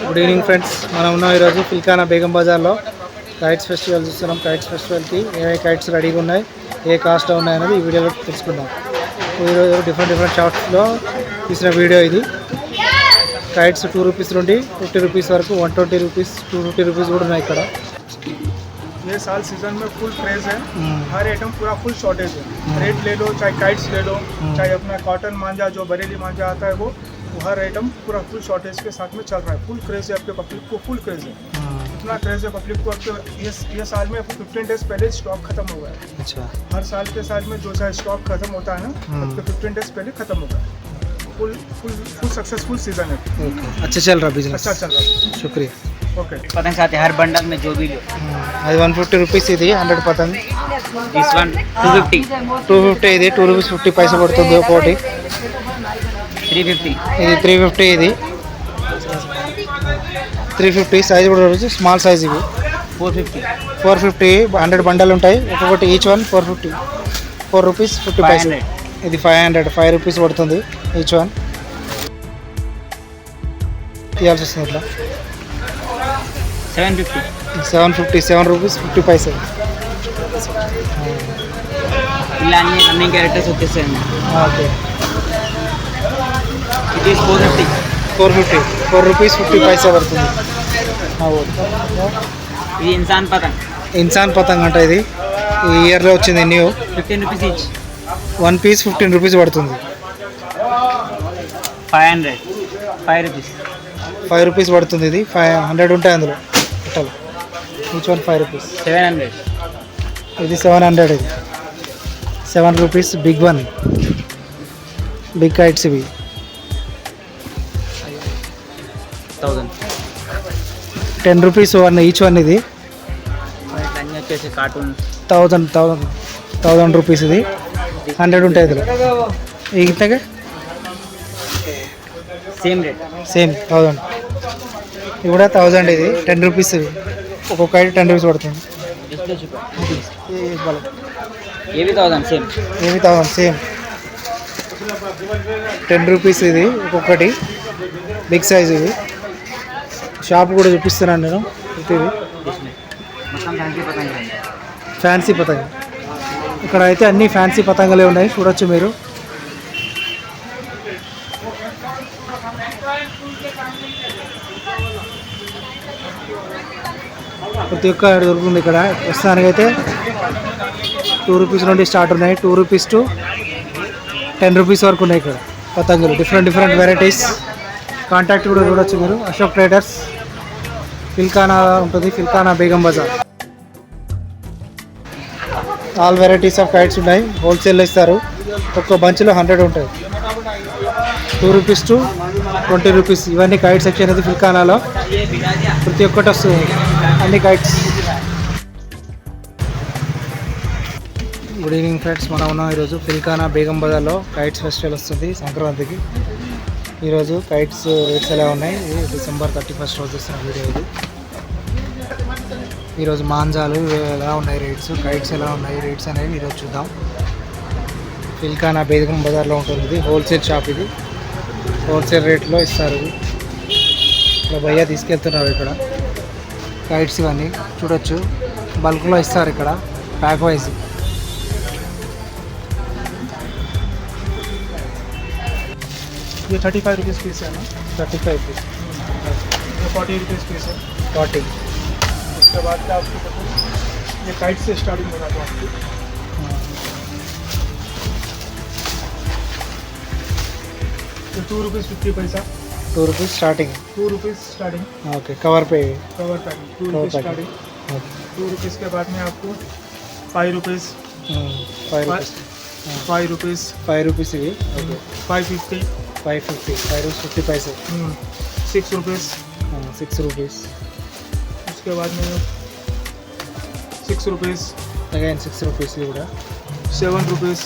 Good evening friends మనం ఉన్నాం ఈరోజు ఫిల్కానా బేగం బజార్లో కైట్స్ ఫెస్టివల్ చూస్తున్నాం కైట్స్ ఫెస్టివల్కి ఏ కైట్స్ రెడీగా ఉన్నాయి ఏ కాస్ట్లో ఉన్నాయి అనేది ఈ వీడియోలో తెలుసుకుందాం ఈరోజు డిఫరెంట్ డిఫరెంట్ షాప్స్లో తీసిన వీడియో ఇది కైట్స్ టూ రూపీస్ నుండి ఫిఫ్టీ రూపీస్ వరకు one twenty rupees two fifty rupees కూడా ఉన్నాయి ఇక్కడ ये साल सीजन में फुल क्रेज है మ్మ్. हर आइटम पूरा फुल शॉर्टेज है हम्म। रेड ले लो चाहे काइट्स ले लो हम्म। चाहे अपना कॉटन मांझा जो बरेली मांझा आता है वो वो हर आइटम पूरा फुल शॉर्टेज के साथ में चल रहा है फुल क्रेज है आपके पब्लिक को फुल क्रेज है इतना क्रेज है पब्लिक को आपके ये ये साल में फिफ्टीन डेज पहले स्टॉक खत्म हो गया है అచ్చా हर साल के साल में जो चाहे स्टॉक खत्म होता है ना हम्म। आपके फिफ्टीन डेज पहले खत्म हो गया full full full successful season है ఓకే అచ్చా చల్ రా బిజినెస్ अच्छा चल रहा है శుక్రియా ओके पतंग साथ हर बंडल में जो भी लो అది వన్ ఫిఫ్టీ రూపీస్ ఇది hundred పతంగ్ this one two fifty two fifty ఇది టూ రూపీస్ ఫిఫ్టీ పైసా పడుతుంది ఒకటి త్రీ ఫిఫ్టీ. ఇది త్రీ ఫిఫ్టీ ఇది. త్రీ ఫిఫ్టీ సైజ్ కూడా చూడవచ్చు స్మాల్ సైజ్ ఇవి. Four fifty. Four fifty hundred బండలు ఉంటాయి. ఒక్కొక్కటి each one four fifty. Four rupees fifty paise ఇది ఫైవ్ హండ్రెడ్ ఫైవ్ రూపీస్ పడుతుంది ఈచ్ వన్. తీయాల్సి వస్తుంది ఇట్లా. Seven fifty. Seven fifty seven rupees fifty paise ఇలా అన్ని running characters వచ్చేసాయండి okay. Is four fifty. Four fifty. Rupees paisa పడుతుంది. ఇది ఇన్సాన్ పతంగ్. ఇన్సాన్ పతంగ్ అంట ఇది. ఈ ఇయర్లో వచ్చింది new. Fifteen rupees each one piece fifteen rupees పడుతుంది. Five hundred. Five rupees. Five rupees పడుతుంది ఇది. ఫైవ్ హండ్రెడ్ ఉంటాయి అందులో. Total. Each one five rupees. Seven hundred. ఇది సెవెన్ హండ్రెడ్ ఇది. Seven rupees big one. Big kites ఇవి. Ten rupees one each one ఇది. అన్నీ వచ్చేసి cartoon thousand thousand thousand rupees ఇది. హండ్రెడ్ ఉంటాయి ఇందులో. ఇంతగా సేమ్ రేట్ సేమ్ థౌజండ్. ఇది కూడా థౌజండ్ ఇది టెన్ రూపీస్ ఇది. ఒక్కొక్క ఐడి టెన్ రూపీస్ పడుతుంది. ఇది. ఏవి థౌజండ్ సేమ్ ఏమి థౌజండ్ సేమ్ టెన్ రూపీస్ ఇది ఒక్కొక్కటి. బిగ్ సైజ్ ఇది. షాప్ కూడా చూపిస్తున్నాను నేను. ఇది ఫ్యాన్సీ పతంగ. ఇక్కడ అయితే అన్ని ఫ్యాన్సీ పతంగలే ఉన్నాయి చూడొచ్చు మీరు. ప్రతి ఒక్క దొరుకుతుంది ఇక్కడ. ప్రస్తుతానికి అయితే టూ రూపీస్ నుండి స్టార్ట్ ఉన్నాయి. Two rupees to ten rupees వరకు ఉన్నాయి ఇక్కడ పతంగులు. డిఫరెంట్ డిఫరెంట్ వెరైటీస్ కాంటాక్ట్ కూడా చూడొచ్చు మీరు. అశోక్ ట్రేడర్స్. ఫిల్కానా ఉంటుంది Feelkhana Begum Bazaar. All varieties of kites ఉన్నాయి. హోల్సేల్లో ఇస్తారు. ఒక్క బంచ్లో హండ్రెడ్ ఉంటాయి. Two rupees to twenty rupees ఇవన్నీ కైట్ సెక్షన్ అనేది ఫిల్కానాలో. ప్రతి ఒక్కటి వస్తుంది. అన్ని కైట్స్ గుడ్ ఈవినింగ్ ఫ్రెండ్స్ మనం ఉన్నాం ఈరోజు ఫిల్కానా బేగం బజార్లో. కైట్స్ ఫెస్టివల్ వస్తుంది సంక్రాంతికి. ఈరోజు కైట్స్ రేట్స్ ఎలా ఉన్నాయి? డిసెంబర్ థర్టీ ఫస్ట్ రోజు వస్తున్న వీడియో ఇది. ఈరోజు మాంజాలు ఎలా ఉన్నాయి రేట్స్ కైట్స్ ఎలా ఉన్నాయి? రేట్స్ అనేవి ఈరోజు చూద్దాం. ఫిల్కానా బేదకం బజార్లో ఉంటుంది. ఇది హోల్సేల్ షాప్ ఇది హోల్సేల్ రేట్లో ఇస్తారు. ఇది ఇక్కడ భయ్య తీసుకెళ్తున్నారు ఇక్కడ. కైట్స్ ఇవన్నీ. చూడొచ్చు. బల్క్లో ఇస్తారు ఇక్కడ. ప్యాక్ వైజ్ ये थर्टी फाइव रुपीज़ पीस है ना? थर्टी फाइव पीस ये फोर्टी रुपीज़ पीस है। फोर्टी उसके बाद क्या आपको पता ये काइट से स्टार्टिंग होगा तो आपकी ये two rupees fifty paisa two rupees starting two rupees starting okay cover पे. Cover packing two rupees starting two rupees के बाद में आपको five rupees five rupees five rupees five rupees five fifty five fifty five rupees fifty paise six rupees six rupees उसके बाद में six rupees again six rupees ఇవి కూడా seven rupees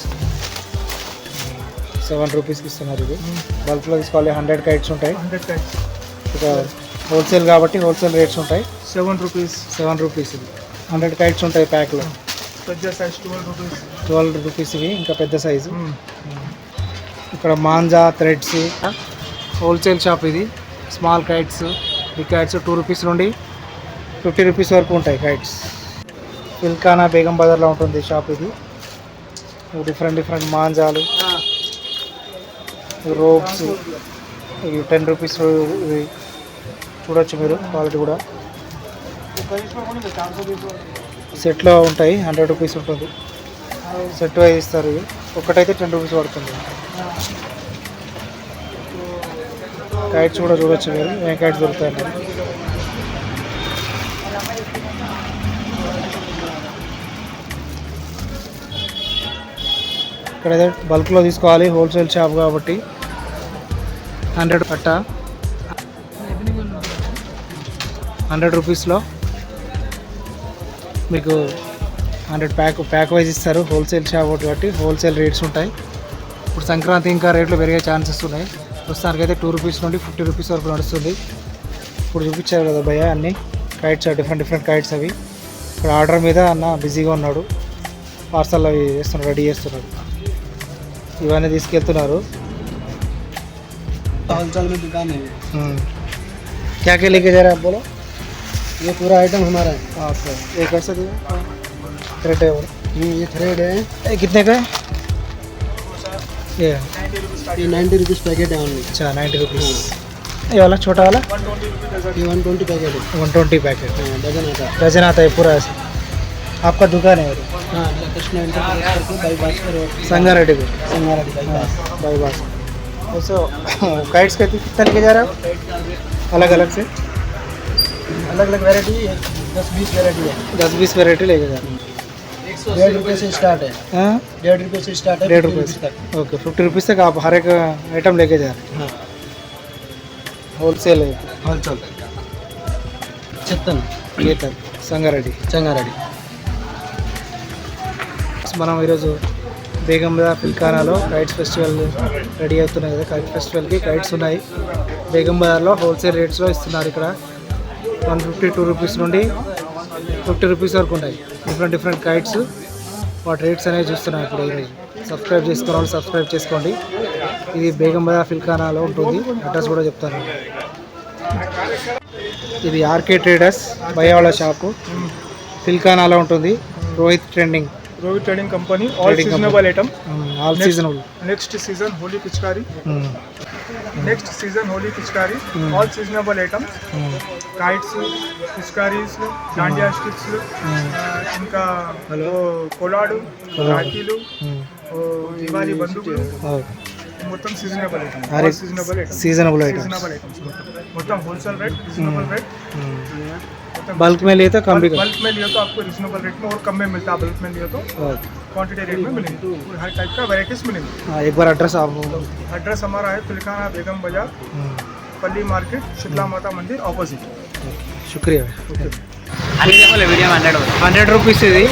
seven రూపీస్కి ఇస్తున్నారు ఇది బల్క్లో తీసుకోవాలి హండ్రెడ్ కైట్స్ ఉంటాయి हंड्रेड काइट्स ఇక హోల్సేల్ కాబట్టి హోల్సేల్ రేట్స్ ఉంటాయి सेवन रुपीज़ సెవెన్ రూపీస్ ఇది హండ్రెడ్ కైట్స్ ఉంటాయి ప్యాక్లో పెద్ద size twelve rupees twelve rupees ఇవి ఇంకా పెద్ద సైజు ఇక్కడ మాంజా థ్రెడ్స్ హోల్సేల్ షాప్ ఇది. స్మాల్ కైట్స్ ఈ కైట్స్ టూ రూపీస్ నుండి ఫిఫ్టీ రూపీస్ వరకు ఉంటాయి కైట్స్. ఫిల్కానా బేగం బజార్లో ఉంటుంది షాప్ ఇది. డిఫరెంట్ డిఫరెంట్ మాంజాలు. రోప్స్ ఇవి టెన్ రూపీస్ ఇవి. చూడొచ్చు మీరు క్వాలిటీ కూడా. సెట్లో ఉంటాయి హండ్రెడ్ రూపీస్ ఉంటుంది. సెట్ వైజ్ ఇస్తారు ఇవి ఒక్కటైతే టెన్ రూపీస్ పడుతుంది. కైట్స్ కూడా చూడొచ్చు మీరు. ఏ కైట్స్ దొరుకుతాయి ఇక్కడైతే ఇక్కడ బల్క్లో తీసుకోవాలి. హోల్సేల్ షాప్ కాబట్టి హండ్రెడ్ పట్ట. హండ్రెడ్ రూపీస్లో మీకు హండ్రెడ్ ప్యాక్ ప్యాక్ వైజ్ ఇస్తారు హోల్సేల్ షాప్ ఒకటి కాబట్టి హోల్సేల్ రేట్స్ ఉంటాయి ఇప్పుడు సంక్రాంతి ఇంకా రేట్లు పెరిగే ఛాన్సెస్ ఉన్నాయి ప్రస్తుతానికైతే టూ రూపీస్ నుండి ఫిఫ్టీ రూపీస్ వరకు నడుస్తుంది ఇప్పుడు చూపించారు కదా భయ్య అన్ని కైట్స్ డిఫరెంట్ డిఫరెంట్ కైట్స్ అవి ఇక్కడ ఆర్డర్ మీద అన్న బిజీగా ఉన్నాడు పార్సల్ అవి చేస్తున్నాడు రెడీ చేస్తున్నాడు ఇవన్నీ తీసుకెళ్తున్నారు होलसेल में दुकान है हम्म। क्या क्या लेके जा रहे हैं आप बोलो ये पूरा आइटम हमारा है ओके ये कैसे दिया रेट है वो ये थ्रेड है। कितने का है? ये। ये नाइन्टी रुपीज़ पैकेट है ओनली अच्छा नाइन्टी रुपीज़ ये वाला छोटा वाला? ये वन ट्वेंटी पैकेट है। वन ट्वेंटी पैकेट हाँ, डजन आता है। डजन आता है पूरा ऐसे। आपका दुकान है? हाँ कृष्णा इंटरप्राइज संगारेड्डी को संगारेड्डी बाई बास वैसे काइट्स का कितना लेके जा रहे हो? अलग अलग से? अलग अलग वेरायटी दस बीस वेरायटी है दस बीस वेराइटी लेके जा रहे डेढ़ रुपये से स्टार्ट है हैं हाँ? डेढ़ रुपये से स्टार्ट है डेढ़ 50 रुपये रुपये तक ओके फिफ्टी रुपीज़ तक आप हर एक आइटम लेके जा रहे हाँ हैं होलसेल है होलसेल छत्तन ये तक సంగారెడ్డి संगारेड्डी మనం ఈరోజు బేగంబజా ఫిల్కానాలో కైట్స్ ఫెస్టివల్ రెడీ అవుతున్నాయి కదా కైట్ ఫెస్టివల్కి కైట్స్ ఉన్నాయి బేగం బజార్లో హోల్సేల్ రేట్స్లో ఇస్తున్నారు ఇక్కడ వన్ ఫిఫ్టీ టూ రూపీస్ నుండి ఫిఫ్టీ రూపీస్ వరకు ఉంటాయి. డిఫరెంట్ డిఫరెంట్ కైట్స్ వాటి రేట్స్ అనేవి చూస్తున్నాం ఇప్పుడు ఈరోజు సబ్స్క్రైబ్ చేసుకున్న వాళ్ళు సబ్స్క్రైబ్ చేసుకోండి. ఇది బేగం బజార్ ఫిల్కానాలో ఉంటుంది. అడ్రస్ కూడా చెప్తాను. ఇది ఆర్కే ట్రేడర్స్ బయాల షాపు. ఫిల్కానాలో ఉంటుంది. Rohit trending. Rohit trading company all seasonable item all seasonable next season Holi పిచికారి నెక్స్ట్ సీజన్ హోలీ పిచికారి ఆల్ సీజనబుల్ ఐటమ్స్ కైట్స్ పిచికారీస్ డాండియా స్టిక్స్ ఇంకా కొలాడు రాఖీలు దివాళీ బంధువులు మొత్తం సీజనబుల్ ఐటమ్ సీజనబుల్ ఐటమ్స్ మొత్తం wholesale rate reasonable rate reasonable rate bulk में लिए तो कम भी कर बल्क में लियो तो आपको रीजनेबल रेट में और कम में मिलता है बल्क में लियो तो ओके। क्वांटिटी रेट में मिलेंगे और हर टाइप का वेराइटीज मिलेंगे हाँ, एक बार एड्रेस आप एड्रेस हमारा है तुलकाना बेगम बाजार हम्म, पल्ली मार्केट शीतला माता मंदिर ऑपोजिट शुक्रिया hundred video hundred hundred rupees ఇది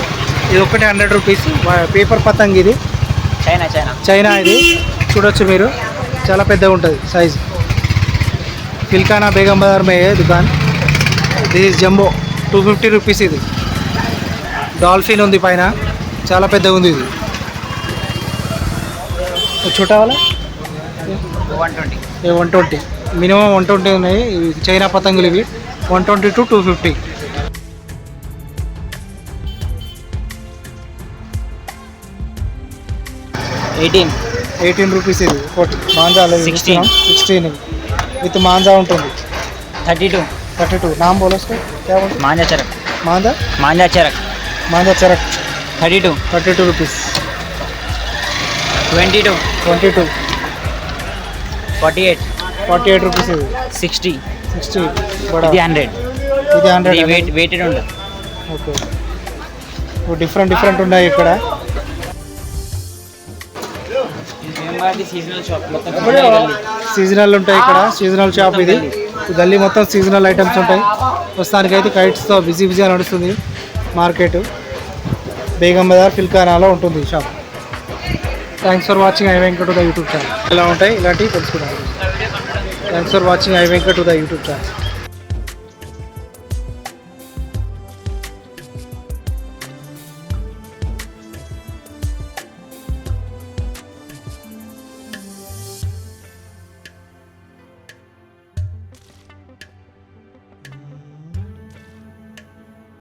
ఇది ఒకటి హండ్రెడ్ రూపీస్ పేపర్ పతంగ్ ఇది చైనా చైనా చైనా ఇది చూడొచ్చు మీరు చాలా పెద్దగా ఉంటుంది సైజ్ ఫిల్కానా బేగం బజార్ మే దుకాన్ ఇది జంబో. టూ ఫిఫ్టీ రూపీస్ ఇది. డాల్ఫిన్ ఉంది పైన. చాలా పెద్దగా ఉంది ఇది. చుట్టావాలా one twenty one twenty minimum one twenty ఉన్నాయి. చైనా పతంగులు ఇవి. One twenty to two fifty eighteen eighteen rupees ఇది. Forty manja sixteen sixteen with manja ఉంటుంది. థర్టీ టూ థర్టీ టూ నామ్ బోలో उसका क्या बोलते manja Charak manja manja Charak manja Charak thirty two thirty two rupees twenty two twenty two forty eight forty eight rupees ఇది sixty sixty బడా ఇది hundred ఇది ఇది హండ్రెడ్ వెయిట్ వెయిటెడ్ ఉండదు ఓకే డిఫరెంట్ డిఫరెంట్ ఉన్నాయి ఇక్కడ సీజనల్ షాప్ మొత్తం సీజనల్ ఉంటాయి ఇక్కడ సీజనల్ షాప్ ఇది ఈ గల్లీ మొత్తం సీజనల్ ఐటమ్స్ ఉంటాయి. ప్రస్తుతానికి అయితే కైట్స్తో బిజీ బిజీగా నడుస్తుంది మార్కెట్. బేగం బజార్ ఫిల్కానాలో ఉంటుంది shop thanks for watching I Venkat the YouTube channel ఎలా ఉంటాయి? ఇలాంటివి తెలుసుకున్నాను thanks for watching I Venkat the YouTube channel